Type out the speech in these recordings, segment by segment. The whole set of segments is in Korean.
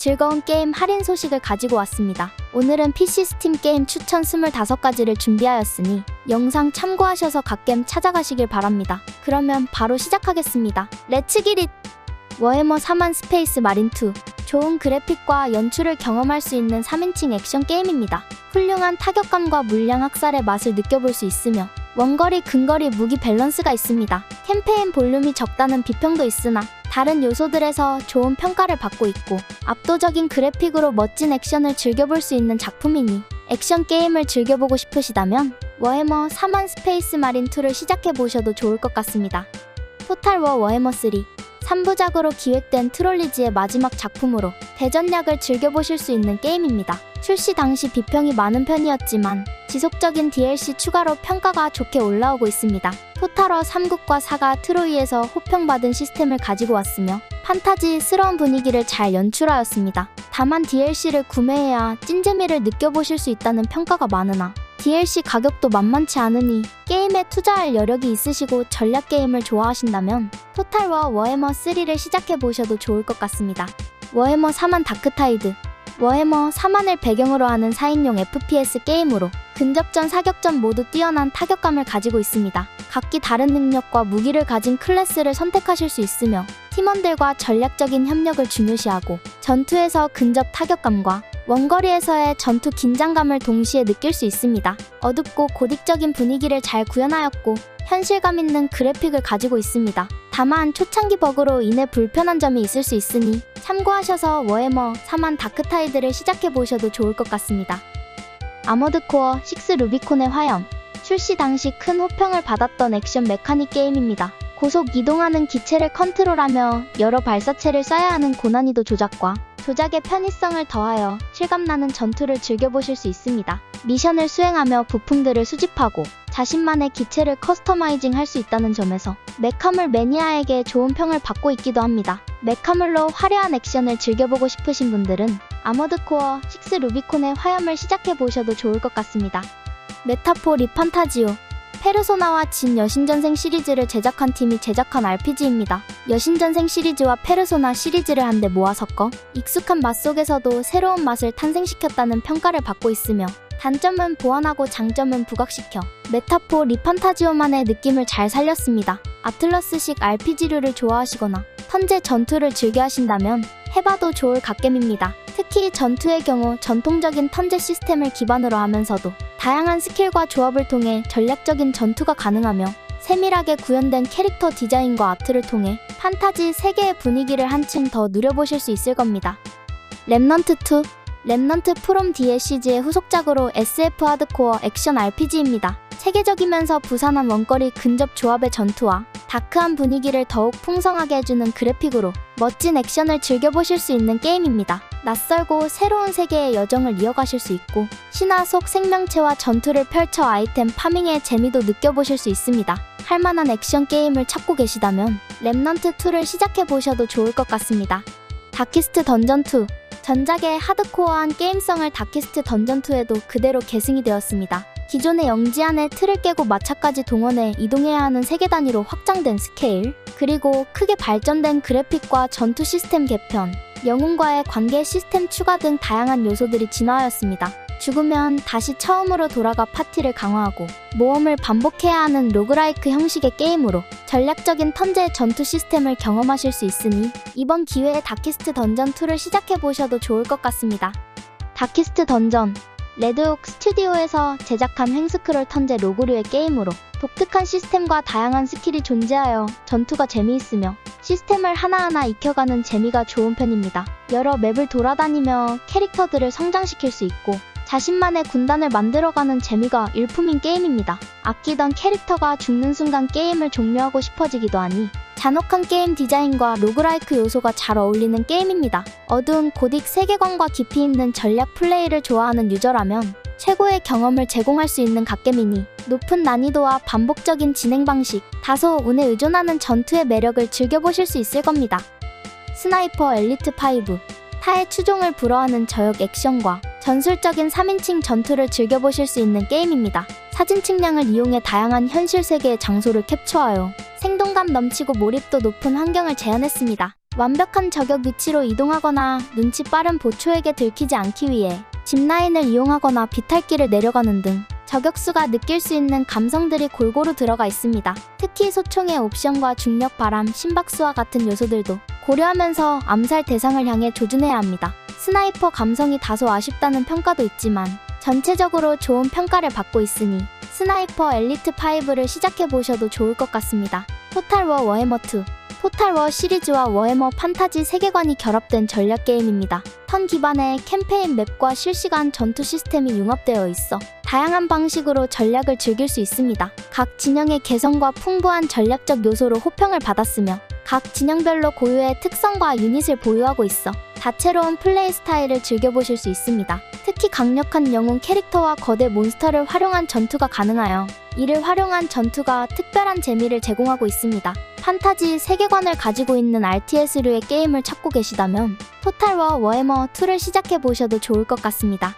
즐거운 게임 할인 소식을 가지고 왔습니다. 오늘은 PC 스팀 게임 추천 25가지를 준비하였으니 영상 참고하셔서 각 게임 찾아가시길 바랍니다. 그러면 바로 시작하겠습니다. 렛츠 기릿! 워해머 4만 스페이스 마린 2 좋은 그래픽과 연출을 경험할 수 있는 3인칭 액션 게임입니다. 훌륭한 타격감과 물량 학살의 맛을 느껴볼 수 있으며 원거리 근거리 무기 밸런스가 있습니다. 캠페인 볼륨이 적다는 비평도 있으나 다른 요소들에서 좋은 평가를 받고 있고 압도적인 그래픽으로 멋진 액션을 즐겨볼 수 있는 작품이니 액션 게임을 즐겨보고 싶으시다면 워해머 4만 스페이스 마린 2를 시작해 보셔도 좋을 것 같습니다. 토탈 워 워해머 3 3부작으로 기획된 트롤리지의 마지막 작품으로 대전략을 즐겨보실 수 있는 게임입니다. 출시 당시 비평이 많은 편이었지만 지속적인 DLC 추가로 평가가 좋게 올라오고 있습니다. 토탈워 3국과 4가 트로이에서 호평받은 시스템을 가지고 왔으며 판타지스러운 분위기를 잘 연출하였습니다. 다만 DLC를 구매해야 찐재미를 느껴보실 수 있다는 평가가 많으나 DLC 가격도 만만치 않으니 게임에 투자할 여력이 있으시고 전략 게임을 좋아하신다면 토탈워 워해머 3를 시작해 보셔도 좋을 것 같습니다. 워해머 4만 다크타이드 워해머 4만을 배경으로 하는 4인용 FPS 게임으로 근접전, 사격전 모두 뛰어난 타격감을 가지고 있습니다. 각기 다른 능력과 무기를 가진 클래스를 선택하실 수 있으며 팀원들과 전략적인 협력을 중요시하고 전투에서 근접 타격감과 원거리에서의 전투 긴장감을 동시에 느낄 수 있습니다. 어둡고 고딕적인 분위기를 잘 구현하였고 현실감 있는 그래픽을 가지고 있습니다. 다만 초창기 버그로 인해 불편한 점이 있을 수 있으니 참고하셔서 워해머 4만 다크타이드를 시작해 보셔도 좋을 것 같습니다. 아머드 코어 6 루비콘의 화염 출시 당시 큰 호평을 받았던 액션 메카닉 게임입니다. 고속 이동하는 기체를 컨트롤하며 여러 발사체를 쏴야 하는 고난이도 조작과 조작의 편의성을 더하여 실감나는 전투를 즐겨보실 수 있습니다. 미션을 수행하며 부품들을 수집하고 자신만의 기체를 커스터마이징 할 수 있다는 점에서 메카물 매니아에게 좋은 평을 받고 있기도 합니다. 메카물로 화려한 액션을 즐겨보고 싶으신 분들은 아머드 코어 6 루비콘의 화염을 시작해 보셔도 좋을 것 같습니다. 메타포 리판타지오 페르소나와 진 여신전생 시리즈를 제작한 팀이 제작한 RPG입니다. 여신전생 시리즈와 페르소나 시리즈를 한데 모아 섞어 익숙한 맛 속에서도 새로운 맛을 탄생시켰다는 평가를 받고 있으며 단점은 보완하고 장점은 부각시켜 메타포 리판타지오만의 느낌을 잘 살렸습니다. 아틀러스식 RPG류를 좋아하시거나 턴제 전투를 즐겨 하신다면 해봐도 좋을 갓겜입니다. 특히 전투의 경우 전통적인 턴제 시스템을 기반으로 하면서도 다양한 스킬과 조합을 통해 전략적인 전투가 가능하며 세밀하게 구현된 캐릭터 디자인과 아트를 통해 판타지 세계의 분위기를 한층 더 누려보실 수 있을 겁니다. 랩넌트2 랩넌트 프롬 DLCG의 후속작으로 SF 하드코어 액션 RPG입니다. 체계적이면서 부산한 원거리 근접 조합의 전투와 다크한 분위기를 더욱 풍성하게 해주는 그래픽으로 멋진 액션을 즐겨보실 수 있는 게임입니다. 낯설고 새로운 세계의 여정을 이어가실 수 있고 신화 속 생명체와 전투를 펼쳐 아이템 파밍의 재미도 느껴보실 수 있습니다. 할만한 액션 게임을 찾고 계시다면 랩넌트2를 시작해보셔도 좋을 것 같습니다. 다키스트 던전2 전작의 하드코어한 게임성을 다키스트 던전2에도 그대로 계승이 되었습니다. 기존의 영지안의 틀을 깨고 마차까지 동원해 이동해야 하는 세계 단위로 확장된 스케일, 그리고 크게 발전된 그래픽과 전투 시스템 개편, 영웅과의 관계 시스템 추가 등 다양한 요소들이 진화하였습니다. 죽으면 다시 처음으로 돌아가 파티를 강화하고 모험을 반복해야 하는 로그라이크 형식의 게임으로 전략적인 턴제 전투 시스템을 경험하실 수 있으니 이번 기회에 다키스트 던전 2를 시작해 보셔도 좋을 것 같습니다. 다키스트 던전 레드옥 스튜디오에서 제작한 횡스크롤 턴제 로그류의 게임으로 독특한 시스템과 다양한 스킬이 존재하여 전투가 재미있으며 시스템을 하나하나 익혀가는 재미가 좋은 편입니다. 여러 맵을 돌아다니며 캐릭터들을 성장시킬 수 있고 자신만의 군단을 만들어가는 재미가 일품인 게임입니다. 아끼던 캐릭터가 죽는 순간 게임을 종료하고 싶어지기도 하니 잔혹한 게임 디자인과 로그라이크 요소가 잘 어울리는 게임입니다. 어두운 고딕 세계관과 깊이 있는 전략 플레이를 좋아하는 유저라면 최고의 경험을 제공할 수 있는 갓게임이니 높은 난이도와 반복적인 진행 방식, 다소 운에 의존하는 전투의 매력을 즐겨보실 수 있을 겁니다. 스나이퍼 엘리트 5 타의 추종을 불허하는 저역 액션과 전술적인 3인칭 전투를 즐겨보실 수 있는 게임입니다. 사진 측량을 이용해 다양한 현실 세계의 장소를 캡처하여 생동감 넘치고 몰입도 높은 환경을 재현했습니다. 완벽한 저격 위치로 이동하거나 눈치 빠른 보초에게 들키지 않기 위해 짚라인을 이용하거나 비탈길을 내려가는 등 저격수가 느낄 수 있는 감성들이 골고루 들어가 있습니다. 특히 소총의 옵션과 중력 바람, 심박수와 같은 요소들도 고려하면서 암살 대상을 향해 조준해야 합니다. 스나이퍼 감성이 다소 아쉽다는 평가도 있지만 전체적으로 좋은 평가를 받고 있으니 스나이퍼 엘리트 5를 시작해 보셔도 좋을 것 같습니다. 토탈워 워해머2 토탈워 시리즈와 워해머 판타지 세계관이 결합된 전략 게임입니다. 턴 기반의 캠페인 맵과 실시간 전투 시스템이 융합되어 있어 다양한 방식으로 전략을 즐길 수 있습니다. 각 진영의 개성과 풍부한 전략적 요소로 호평을 받았으며 각 진영별로 고유의 특성과 유닛을 보유하고 있어 다채로운 플레이 스타일을 즐겨보실 수 있습니다. 특히 강력한 영웅 캐릭터와 거대 몬스터를 활용한 전투가 가능하여 이를 활용한 전투가 특별한 재미를 제공하고 있습니다. 판타지 세계관을 가지고 있는 RTS류의 게임을 찾고 계시다면 토탈워 워해머 2를 시작해 보셔도 좋을 것 같습니다.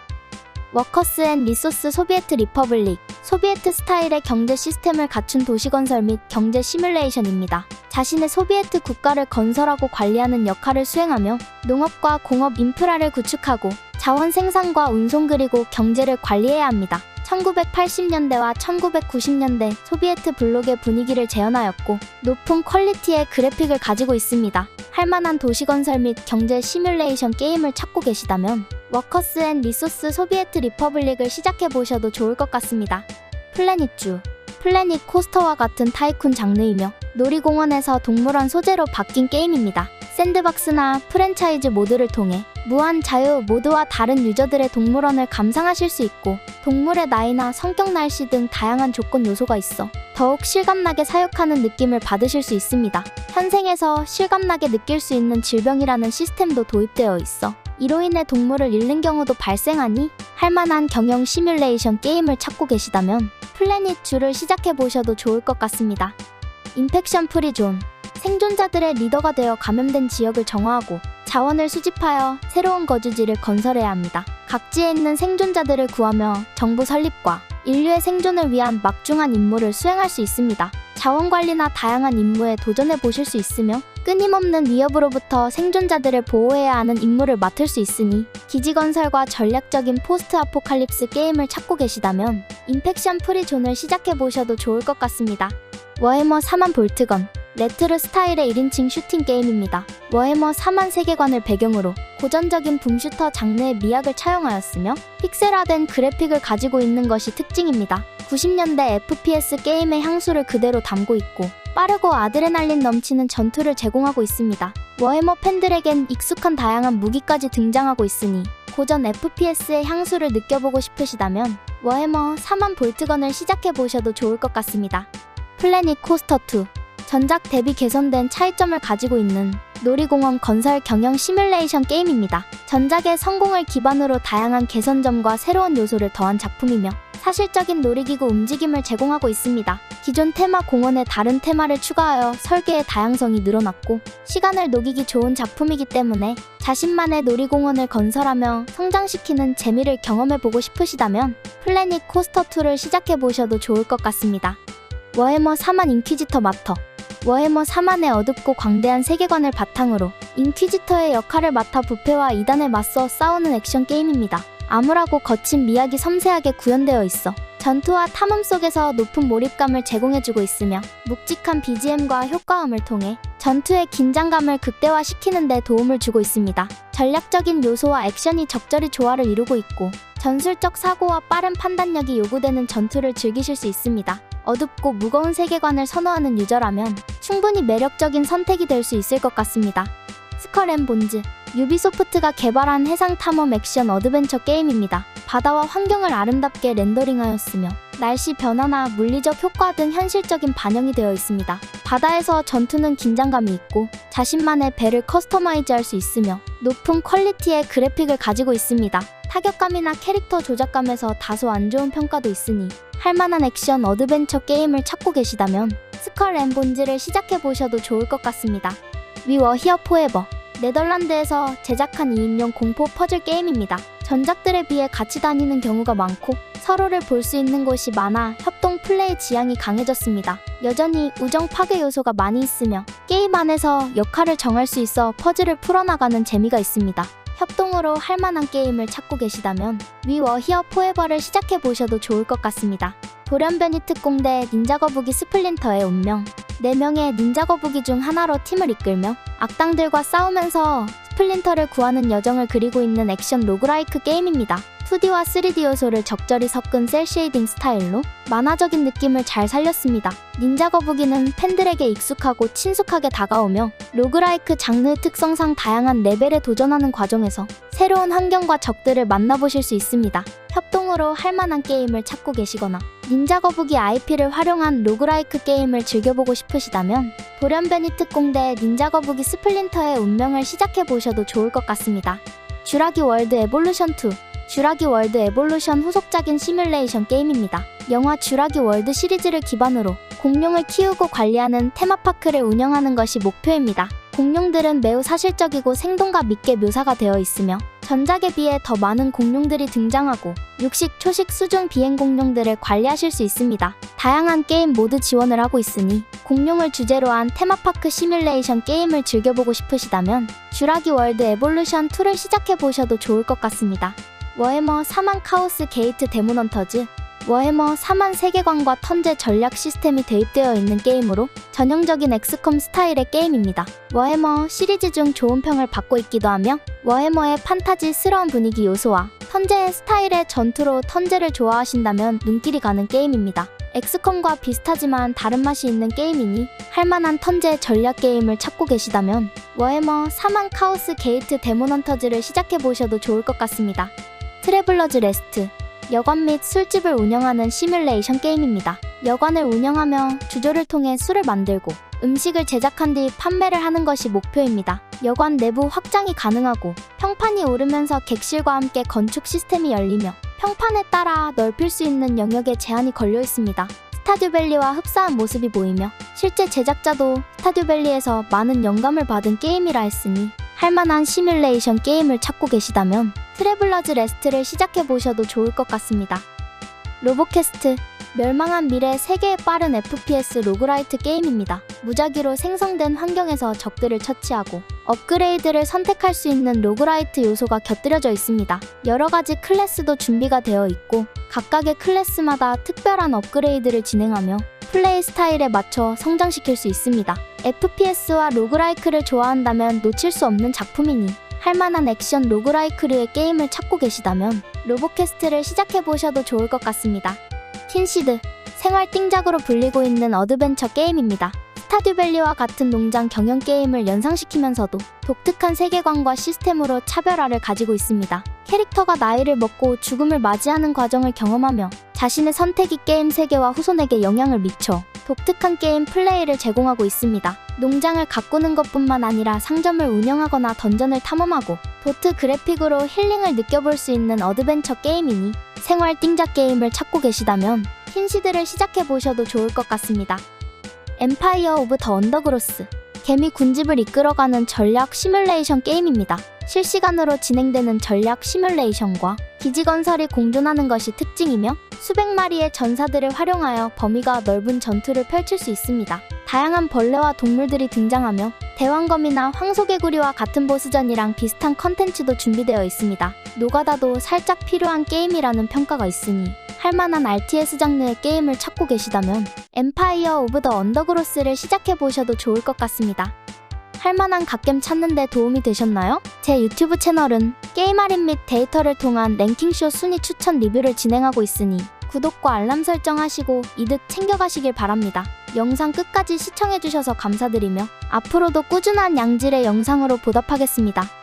워커스 앤 리소스 소비에트 리퍼블릭 소비에트 스타일의 경제 시스템을 갖춘 도시 건설 및 경제 시뮬레이션입니다. 자신의 소비에트 국가를 건설하고 관리하는 역할을 수행하며 농업과 공업 인프라를 구축하고 자원 생산과 운송 그리고 경제를 관리해야 합니다. 1980년대와 1990년대 소비에트 블록의 분위기를 재현하였고 높은 퀄리티의 그래픽을 가지고 있습니다. 할만한 도시 건설 및 경제 시뮬레이션 게임을 찾고 계시다면 워커스 앤 리소스 소비에트 리퍼블릭을 시작해 보셔도 좋을 것 같습니다. 플래닛주 플래닛 코스터와 같은 타이쿤 장르이며 놀이공원에서 동물원 소재로 바뀐 게임입니다. 샌드박스나 프랜차이즈 모드를 통해 무한 자유 모드와 다른 유저들의 동물원을 감상하실 수 있고 동물의 나이나 성격 날씨 등 다양한 조건 요소가 있어 더욱 실감나게 사육하는 느낌을 받으실 수 있습니다. 현생에서 실감나게 느낄 수 있는 질병이라는 시스템도 도입되어 있어 이로 인해 동물을 잃는 경우도 발생하니 할만한 경영 시뮬레이션 게임을 찾고 계시다면 플래닛 주를 시작해 보셔도 좋을 것 같습니다. 인펙션 프리존 생존자들의 리더가 되어 감염된 지역을 정화하고 자원을 수집하여 새로운 거주지를 건설해야 합니다. 각지에 있는 생존자들을 구하며 정부 설립과 인류의 생존을 위한 막중한 임무를 수행할 수 있습니다. 자원 관리나 다양한 임무에 도전해 보실 수 있으며 끊임없는 위협으로부터 생존자들을 보호해야 하는 임무를 맡을 수 있으니 기지 건설과 전략적인 포스트 아포칼립스 게임을 찾고 계시다면 인펙션 프리존을 시작해 보셔도 좋을 것 같습니다. 워해머 4만 볼트건 레트로 스타일의 1인칭 슈팅 게임입니다. 워해머 4만 세계관을 배경으로 고전적인 붐슈터 장르의 미학을 차용하였으며 픽셀화된 그래픽을 가지고 있는 것이 특징입니다. 90년대 FPS 게임의 향수를 그대로 담고 있고 빠르고 아드레날린 넘치는 전투를 제공하고 있습니다. 워해머 팬들에겐 익숙한 다양한 무기까지 등장하고 있으니 고전 FPS의 향수를 느껴보고 싶으시다면 워해머 4만 볼트건을 시작해 보셔도 좋을 것 같습니다. 플래닛 코스터 2 전작 대비 개선된 차이점을 가지고 있는 놀이공원 건설 경영 시뮬레이션 게임입니다. 전작의 성공을 기반으로 다양한 개선점과 새로운 요소를 더한 작품이며 사실적인 놀이기구 움직임을 제공하고 있습니다. 기존 테마 공원에 다른 테마를 추가하여 설계의 다양성이 늘어났고 시간을 녹이기 좋은 작품이기 때문에 자신만의 놀이공원을 건설하며 성장시키는 재미를 경험해보고 싶으시다면 플래닛 코스터 2를 시작해보셔도 좋을 것 같습니다. 워해머 4만 인퀴지터 마터 워해머 4만의 어둡고 광대한 세계관을 바탕으로 인퀴지터의 역할을 맡아 부패와 이단에 맞서 싸우는 액션 게임입니다. 암울하고 거친 미학이 섬세하게 구현되어 있어 전투와 탐험 속에서 높은 몰입감을 제공해주고 있으며 묵직한 BGM과 효과음을 통해 전투의 긴장감을 극대화시키는 데 도움을 주고 있습니다. 전략적인 요소와 액션이 적절히 조화를 이루고 있고 전술적 사고와 빠른 판단력이 요구되는 전투를 즐기실 수 있습니다. 어둡고 무거운 세계관을 선호하는 유저라면 충분히 매력적인 선택이 될 수 있을 것 같습니다. 스컬앤 본즈 유비소프트가 개발한 해상 탐험 액션 어드벤처 게임입니다. 바다와 환경을 아름답게 렌더링하였으며 날씨 변화나 물리적 효과 등 현실적인 반영이 되어 있습니다. 바다에서 전투는 긴장감이 있고 자신만의 배를 커스터마이즈할 수 있으며 높은 퀄리티의 그래픽을 가지고 있습니다. 타격감이나 캐릭터 조작감에서 다소 안 좋은 평가도 있으니 할만한 액션 어드벤처 게임을 찾고 계시다면 스컬 앤 본즈를 시작해 보셔도 좋을 것 같습니다. 위워 히어 포에버 네덜란드에서 제작한 2인용 공포 퍼즐 게임입니다. 전작들에 비해 같이 다니는 경우가 많고 서로를 볼 수 있는 곳이 많아 협동 플레이 지향이 강해졌습니다. 여전히 우정 파괴 요소가 많이 있으며 게임 안에서 역할을 정할 수 있어 퍼즐을 풀어나가는 재미가 있습니다. 협동으로 할 만한 게임을 찾고 계시다면 위 워히어 포에버를 시작해 보셔도 좋을 것 같습니다. 돌연변이 특공대 닌자 거북이 스플린터의 운명 4명의 닌자 거북이 중 하나로 팀을 이끌며 악당들과 싸우면서 스플린터를 구하는 여정을 그리고 있는 액션 로그라이크 게임입니다. 2D와 3D 요소를 적절히 섞은 셀 쉐이딩 스타일로 만화적인 느낌을 잘 살렸습니다. 닌자 거북이는 팬들에게 익숙하고 친숙하게 다가오며 로그라이크 장르 특성상 다양한 레벨에 도전하는 과정에서 새로운 환경과 적들을 만나보실 수 있습니다. 협동으로 할 만한 게임을 찾고 계시거나 닌자 거북이 IP를 활용한 로그라이크 게임을 즐겨보고 싶으시다면 돌연변이 특공대 닌자 거북이 스플린터의 운명을 시작해 보셔도 좋을 것 같습니다. 쥬라기 월드 에볼루션 2 쥬라기 월드 에볼루션 후속작인 시뮬레이션 게임입니다. 영화 쥬라기 월드 시리즈를 기반으로 공룡을 키우고 관리하는 테마파크를 운영하는 것이 목표입니다. 공룡들은 매우 사실적이고 생동감 있게 묘사가 되어 있으며 전작에 비해 더 많은 공룡들이 등장하고 육식, 초식, 수중 비행 공룡들을 관리하실 수 있습니다. 다양한 게임 모드 지원을 하고 있으니 공룡을 주제로 한 테마파크 시뮬레이션 게임을 즐겨보고 싶으시다면 쥬라기 월드 에볼루션 2를 시작해 보셔도 좋을 것 같습니다. 워해머 4만 카오스 게이트 데몬헌터즈 워해머 4만 세계관과 턴제 전략 시스템이 대입되어 있는 게임으로 전형적인 엑스컴 스타일의 게임입니다. 워해머 시리즈 중 좋은 평을 받고 있기도 하며 워해머의 판타지스러운 분위기 요소와 턴제 스타일의 전투로 턴제를 좋아하신다면 눈길이 가는 게임입니다. 엑스컴과 비슷하지만 다른 맛이 있는 게임이니 할만한 턴제 전략 게임을 찾고 계시다면 워해머 4만 카오스 게이트 데몬헌터즈를 시작해 보셔도 좋을 것 같습니다. 트래블러즈 레스트 여관 및 술집을 운영하는 시뮬레이션 게임입니다. 여관을 운영하며 주조를 통해 술을 만들고 음식을 제작한 뒤 판매를 하는 것이 목표입니다. 여관 내부 확장이 가능하고 평판이 오르면서 객실과 함께 건축 시스템이 열리며 평판에 따라 넓힐 수 있는 영역에 제한이 걸려 있습니다. 스타듀밸리와 흡사한 모습이 보이며 실제 제작자도 스타듀밸리에서 많은 영감을 받은 게임이라 했으니 할만한 시뮬레이션 게임을 찾고 계시다면 트래블러즈 레스트를 시작해 보셔도 좋을 것 같습니다. 로보캐스트 멸망한 미래 세계의 빠른 FPS 로그라이트 게임입니다. 무작위로 생성된 환경에서 적들을 처치하고 업그레이드를 선택할 수 있는 로그라이트 요소가 곁들여져 있습니다. 여러 가지 클래스도 준비가 되어 있고 각각의 클래스마다 특별한 업그레이드를 진행하며 플레이 스타일에 맞춰 성장시킬 수 있습니다. FPS와 로그라이크를 좋아한다면 놓칠 수 없는 작품이니 할만한 액션 로그라이크류의 게임을 찾고 계시다면 로보캐스트를 시작해보셔도 좋을 것 같습니다. 킨시드 생활 띵작으로 불리고 있는 어드벤처 게임입니다. 스타듀밸리와 같은 농장 경영 게임을 연상시키면서도 독특한 세계관과 시스템으로 차별화를 가지고 있습니다. 캐릭터가 나이를 먹고 죽음을 맞이하는 과정을 경험하며 자신의 선택이 게임 세계와 후손에게 영향을 미쳐 독특한 게임 플레이를 제공하고 있습니다. 농장을 가꾸는 것뿐만 아니라 상점을 운영하거나 던전을 탐험하고 도트 그래픽으로 힐링을 느껴볼 수 있는 어드벤처 게임이니 생활 띵작 게임을 찾고 계시다면 흰시드를 시작해 보셔도 좋을 것 같습니다. 엠파이어 오브 더 언더그로스 개미 군집을 이끌어가는 전략 시뮬레이션 게임입니다. 실시간으로 진행되는 전략 시뮬레이션과 기지 건설이 공존하는 것이 특징이며 수백 마리의 전사들을 활용하여 범위가 넓은 전투를 펼칠 수 있습니다. 다양한 벌레와 동물들이 등장하며 대왕검이나 황소개구리와 같은 보스전이랑 비슷한 컨텐츠도 준비되어 있습니다. 노가다도 살짝 필요한 게임이라는 평가가 있으니 할만한 RTS 장르의 게임을 찾고 계시다면 엠파이어 오브 더 언더그로스를 시작해 보셔도 좋을 것 같습니다. 할만한 갓겜 찾는데 도움이 되셨나요? 제 유튜브 채널은 게임 할인 및 데이터를 통한 랭킹쇼 순위 추천 리뷰를 진행하고 있으니 구독과 알람 설정하시고 이득 챙겨가시길 바랍니다. 영상 끝까지 시청해주셔서 감사드리며 앞으로도 꾸준한 양질의 영상으로 보답하겠습니다.